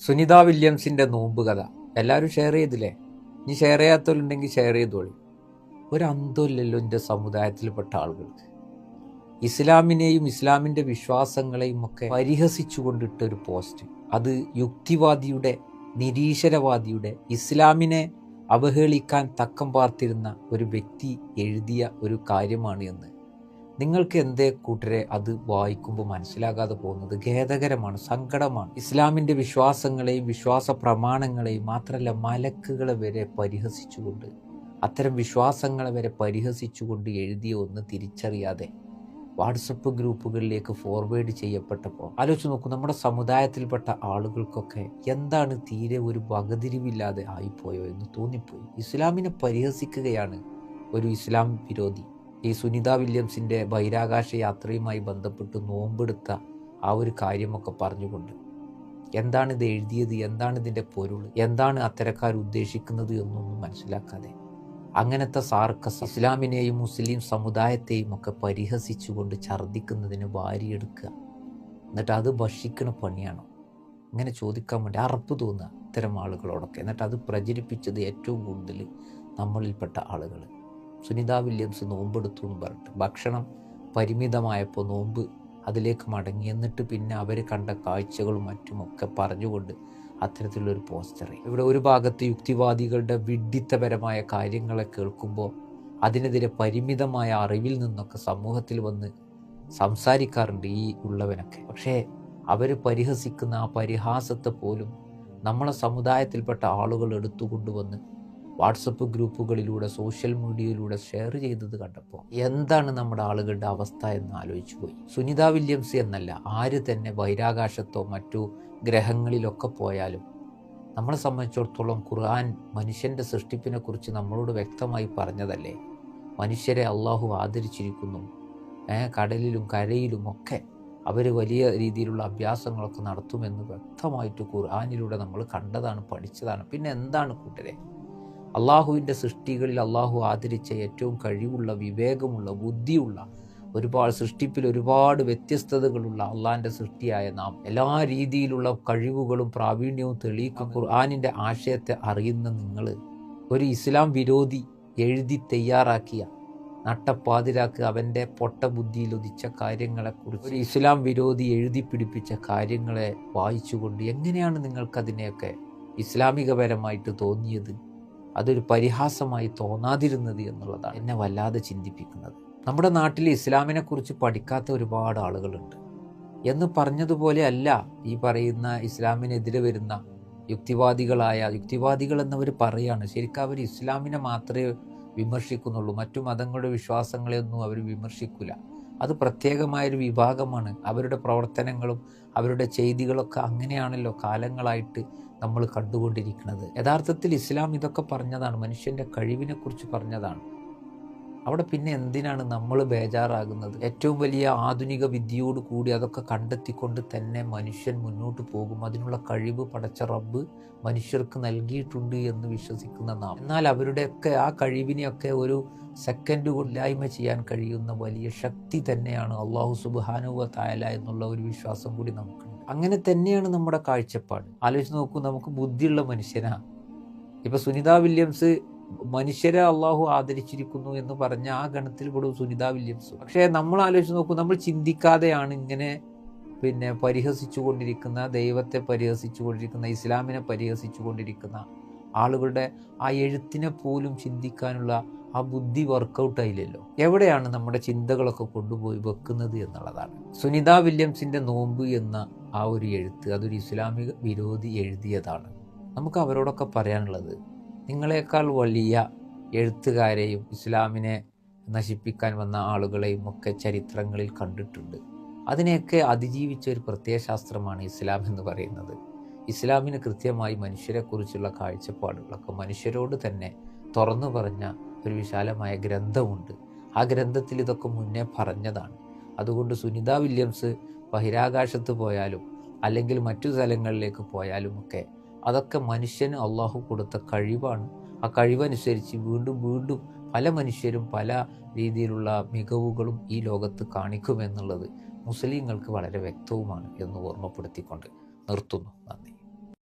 സുനിത വില്യംസിന്റെ നോമ്പ് കഥ. എല്ലാവരും ഷെയർ ചെയ്തില്ലേ? ഇനി ഷെയർ ചെയ്യാത്തവരുണ്ടെങ്കിൽ ഷെയർ ചെയ്തോളി. ഒരു അന്തമില്ലല്ലോ എന്റെ സമുദായത്തിൽപ്പെട്ട ആളുകൾക്ക്. ഇസ്ലാമിനെയും ഇസ്ലാമിന്റെ വിശ്വാസങ്ങളെയും ഒക്കെ പരിഹസിച്ചുകൊണ്ടിട്ട ഒരു പോസ്റ്റ് അത് യുക്തിവാദിയുടെ നിരീശ്വരവാദിയുടെ ഇസ്ലാമിനെ അവഹേളിക്കാൻ തക്കം പാർത്തിരുന്ന ഒരു വ്യക്തി എഴുതിയ ഒരു കാര്യമാണ് എന്ന്. നിങ്ങൾക്ക് എന്തേ കൂട്ടരെ അത് വായിക്കുമ്പോൾ മനസ്സിലാകാതെ പോകുന്നത്? ഖേദകരമാണ് സങ്കടമാണ്. ഇസ്ലാമിന്റെ വിശ്വാസങ്ങളെയും വിശ്വാസ പ്രമാണങ്ങളെയും മാത്രമല്ല മലക്കുകളെ വരെ പരിഹസിച്ചുകൊണ്ട് അത്തരം വിശ്വാസങ്ങളെ വരെ പരിഹസിച്ചുകൊണ്ട് എഴുതിയ ഒന്ന് തിരിച്ചറിയാതെ വാട്സപ്പ് ഗ്രൂപ്പുകളിലേക്ക് ഫോർവേഡ് ചെയ്യപ്പെട്ടപ്പോൾ ആലോചിച്ച് നോക്കൂ നമ്മുടെ സമുദായത്തിൽപ്പെട്ട ആളുകൾക്കൊക്കെ എന്താണ് തീരെ ഒരു വകതിരിവില്ലാതെ ആയിപ്പോയോ എന്ന് തോന്നിപ്പോയി. ഇസ്ലാമിനെ പരിഹസിക്കുകയാണ് ഒരു ഇസ്ലാം വിരോധി. ഈ സുനിത വില്യംസിന്റെ ബഹിരാകാശ യാത്രയുമായി ബന്ധപ്പെട്ട് നോമ്പെടുത്ത ആ ഒരു കാര്യമൊക്കെ പറഞ്ഞുകൊണ്ട് എന്താണ് ഇത് എഴുതിയത്? എന്താണ് ഇതിന്റെ പൊരുൾ? എന്താണ് അത്തരക്കാർ ഉദ്ദേശിക്കുന്നത് എന്നൊന്നും മനസ്സിലാക്കാതെ അങ്ങനത്തെ സാർക്കസ് ഇസ്ലാമിനെയും മുസ്ലിം സമുദായത്തെയും ഒക്കെ പരിഹസിച്ചുകൊണ്ട് ഛർദ്ദിക്കുന്നതിന് വാരിയെടുക്കുക. എന്നിട്ട് അത് ഭക്ഷിക്കണ പണിയാണോ? ഇങ്ങനെ ചോദിക്കാൻ വേണ്ടി അറപ്പ് തോന്നുക ഇത്തരം ആളുകളോടൊക്കെ. എന്നിട്ട് അത് പ്രചരിപ്പിച്ചത് ഏറ്റവും കൂടുതൽ നമ്മളിൽപ്പെട്ട ആളുകൾ. സുനിത വില്യംസ് നോമ്പെടുത്തു എന്ന് പറഞ്ഞിട്ട് ഭക്ഷണം പരിമിതമായപ്പോൾ നോമ്പ് അതിലേക്ക് മടങ്ങി. എന്നിട്ട് പിന്നെ അവർ കണ്ട കാഴ്ചകളും മറ്റുമൊക്കെ പറഞ്ഞുകൊണ്ട് അത്തരത്തിലുള്ളൊരു പോസ്റ്റർ ഇവിടെ ഒരു ഭാഗത്ത് യുക്തിവാദികളുടെ വിഡ്ഢിത്തപരമായ കാര്യങ്ങളെ കേൾക്കുമ്പോൾ അതിനെതിരെ പരിമിതമായ അറിവിൽ നിന്നൊക്കെ സമൂഹത്തിൽ വന്ന് സംസാരിക്കാറുണ്ട് ഈ ഉള്ളവനൊക്കെ. പക്ഷേ അവർ പരിഹസിക്കുന്ന ആ പരിഹാസത്തെ പോലും നമ്മളെ സമുദായത്തിൽപ്പെട്ട ആളുകൾ എടുത്തുകൊണ്ടുവന്ന് വാട്സപ്പ് ഗ്രൂപ്പുകളിലൂടെ സോഷ്യൽ മീഡിയയിലൂടെ ഷെയർ ചെയ്തത് കണ്ടപ്പോൾ എന്താണ് നമ്മുടെ ആളുകളുടെ അവസ്ഥ എന്ന് ആലോചിച്ചു പോയി. സുനിത വില്യംസ് എന്നല്ല ആര് തന്നെ ബഹിരാകാശത്തോ മറ്റു ഗ്രഹങ്ങളിലൊക്കെ പോയാലും നമ്മളെ സംബന്ധിച്ചിടത്തോളം ഖുർആൻ മനുഷ്യന്റെ സൃഷ്ടിപ്പിനെക്കുറിച്ച് നമ്മളോട് വ്യക്തമായി പറഞ്ഞതല്ലേ? മനുഷ്യരെ അള്ളാഹു ആദരിച്ചിരിക്കുന്നു. കടലിലും കരയിലും ഒക്കെ അവർ വലിയ രീതിയിലുള്ള അഭ്യാസങ്ങളൊക്കെ നടത്തുമെന്ന് വ്യക്തമായിട്ട് ഖുർആാനിലൂടെ നമ്മൾ കണ്ടതാണ് പഠിച്ചതാണ്. പിന്നെ എന്താണ് കൂട്ടരെ? അള്ളാഹുവിന്റെ സൃഷ്ടികളിൽ അള്ളാഹു ആദരിച്ച ഏറ്റവും കഴിവുള്ള വിവേകമുള്ള ബുദ്ധിയുള്ള ഒരുപാട് സൃഷ്ടിപ്പിൽ ഒരുപാട് വ്യത്യസ്തതകളുള്ള അള്ളാഹിന്റെ സൃഷ്ടിയായ നാം. എല്ലാ രീതിയിലുള്ള കഴിവുകളും പ്രാവീണ്യവും തെളിയിക്കും ഖുർആാനിന്റെ ആശയത്തെ അറിയുന്ന നിങ്ങൾ ഒരു ഇസ്ലാം വിരോധി എഴുതി തയ്യാറാക്കിയ നട്ടപ്പാതിരാക്ക് അവന്റെ പൊട്ട ബുദ്ധിയിൽ ഉദിച്ച കാര്യങ്ങളെക്കുറിച്ച് ഒരു ഇസ്ലാം വിരോധി എഴുതി പിടിപ്പിച്ച കാര്യങ്ങളെ വായിച്ചുകൊണ്ട് എങ്ങനെയാണ് നിങ്ങൾക്കതിനെയൊക്കെ ഇസ്ലാമികപരമായിട്ട് തോന്നിയത്? അതൊരു പരിഹാസമായി തോന്നാതിരുന്നത് എന്നുള്ളതാണ് എന്നെ വല്ലാതെ ചിന്തിപ്പിക്കുന്നത്. നമ്മുടെ നാട്ടിൽ ഇസ്ലാമിനെക്കുറിച്ച് പഠിക്കാത്ത ഒരുപാട് ആളുകളുണ്ട്. എന്ന് പറഞ്ഞതുപോലെ അല്ല ഈ പറയുന്ന ഇസ്ലാമിനെതിരെ വരുന്ന യുക്തിവാദികളായ യുക്തിവാദികൾ എന്നവർ പറയുകയാണ് ശരിക്കും അവർ ഇസ്ലാമിനെ മാത്രമേ വിമർശിക്കുന്നുള്ളൂ. മറ്റു മതങ്ങളുടെ വിശ്വാസങ്ങളെയൊന്നും അവർ വിമർശിക്കില്ല അത് പ്രത്യേകമായൊരു വിഭാഗമാണ്. അവരുടെ പ്രവർത്തനങ്ങളും അവരുടെ ചെയ്തികളൊക്കെ അങ്ങനെയാണല്ലോ കാലങ്ങളായിട്ട് നമ്മൾ കണ്ടുകൊണ്ടിരിക്കുന്നത്. യഥാർത്ഥത്തിൽ ഇസ്ലാം ഇതൊക്കെ പറഞ്ഞതാണ് മനുഷ്യന്റെ കഴിവിനെക്കുറിച്ച് പറഞ്ഞതാണ്. അവിടെ പിന്നെ എന്തിനാണ് നമ്മൾ ബേജാറാകുന്നത്? ഏറ്റവും വലിയ ആധുനിക വിദ്യയോട് കൂടി അതൊക്കെ കണ്ടെത്തിക്കൊണ്ട് തന്നെ മനുഷ്യൻ മുന്നോട്ട് പോകും. അതിനുള്ള കഴിവ് പടച്ച റബ്ബ് മനുഷ്യർക്ക് നൽകിയിട്ടുണ്ട് എന്ന് വിശ്വസിക്കുന്ന നാം. എന്നാൽ അവരുടെയൊക്കെ ആ കഴിവിനെയൊക്കെ ഒരു സെക്കൻഡ് കൊല്ലായ്മ ചെയ്യാൻ കഴിയുന്ന വലിയ ശക്തി തന്നെയാണ് അള്ളാഹു സുബാനുവ തായാല എന്നുള്ള ഒരു വിശ്വാസം കൂടി നമുക്കുണ്ട് അങ്ങനെ തന്നെയാണ് നമ്മുടെ കാഴ്ചപ്പാട്. ആലോചിച്ച് നോക്കൂ നമുക്ക് ബുദ്ധിയുള്ള മനുഷ്യനാ. ഇപ്പൊ സുനിത വില്യംസ് മനുഷ്യരെ അള്ളാഹു ആദരിച്ചിരിക്കുന്നു എന്ന് പറഞ്ഞ ആ ഗണത്തിൽ പെടും സുനിത വില്യംസ്. പക്ഷേ നമ്മൾ ആലോചിച്ച് നോക്കൂ നമ്മൾ ചിന്തിക്കാതെയാണ് ഇങ്ങനെ പിന്നെ പരിഹസിച്ചു കൊണ്ടിരിക്കുന്ന ദൈവത്തെ പരിഹസിച്ചു കൊണ്ടിരിക്കുന്ന ഇസ്ലാമിനെ പരിഹസിച്ചു കൊണ്ടിരിക്കുന്ന ആളുകളുടെ ആ എഴുത്തിനെ പോലും ചിന്തിക്കാനുള്ള ആ ബുദ്ധി വർക്കൗട്ട് ആയില്ലല്ലോ. എവിടെയാണ് നമ്മുടെ ചിന്തകളൊക്കെ കൊണ്ടുപോയി വെക്കുന്നത് എന്നുള്ളതാണ്. സുനിത വില്യംസിന്റെ നോമ്പ് എന്ന ആ ഒരു എഴുത്ത് അതൊരു ഇസ്ലാമിക വിരോധി എഴുതിയതാണ്. നമുക്ക് അവരോടൊക്കെ പറയാനുള്ളത് നിങ്ങളെക്കാൾ വലിയ എഴുത്തുകാരെയും ഇസ്ലാമിനെ നശിപ്പിക്കാൻ വന്ന ആളുകളെയും ഒക്കെ ചരിത്രങ്ങളിൽ കണ്ടിട്ടുണ്ട്. അതിനെയൊക്കെ അതിജീവിച്ച ഒരു പ്രത്യയശാസ്ത്രമാണ് ഇസ്ലാം എന്ന് പറയുന്നത്. ഇസ്ലാമിന് കൃത്യമായി മനുഷ്യരെക്കുറിച്ചുള്ള കാഴ്ചപ്പാടുകളൊക്കെ മനുഷ്യരോട് തന്നെ തുറന്നു പറഞ്ഞ ഒരു വിശാലമായ ഗ്രന്ഥമുണ്ട്. ആ ഗ്രന്ഥത്തിൽ ഇതൊക്കെ മുന്നേ പറഞ്ഞതാണ്. അതുകൊണ്ട് സുനിത വില്യംസ് ബഹിരാകാശത്ത് പോയാലും അല്ലെങ്കിൽ മറ്റു സ്ഥലങ്ങളിലേക്ക് പോയാലും ഒക്കെ അതൊക്കെ മനുഷ്യന് അള്ളാഹു കൊടുത്ത കഴിവാണ്. ആ കഴിവനുസരിച്ച് വീണ്ടും വീണ്ടും പല മനുഷ്യരും പല രീതിയിലുള്ള മികവുകളും ഈ ലോകത്ത് കാണിക്കുമെന്നുള്ളത് മുസ്ലിങ്ങൾക്ക് വളരെ വ്യക്തവുമാണ് എന്ന് ഓർമ്മപ്പെടുത്തിക്കൊണ്ട് നിർത്തുന്നു. നന്ദി.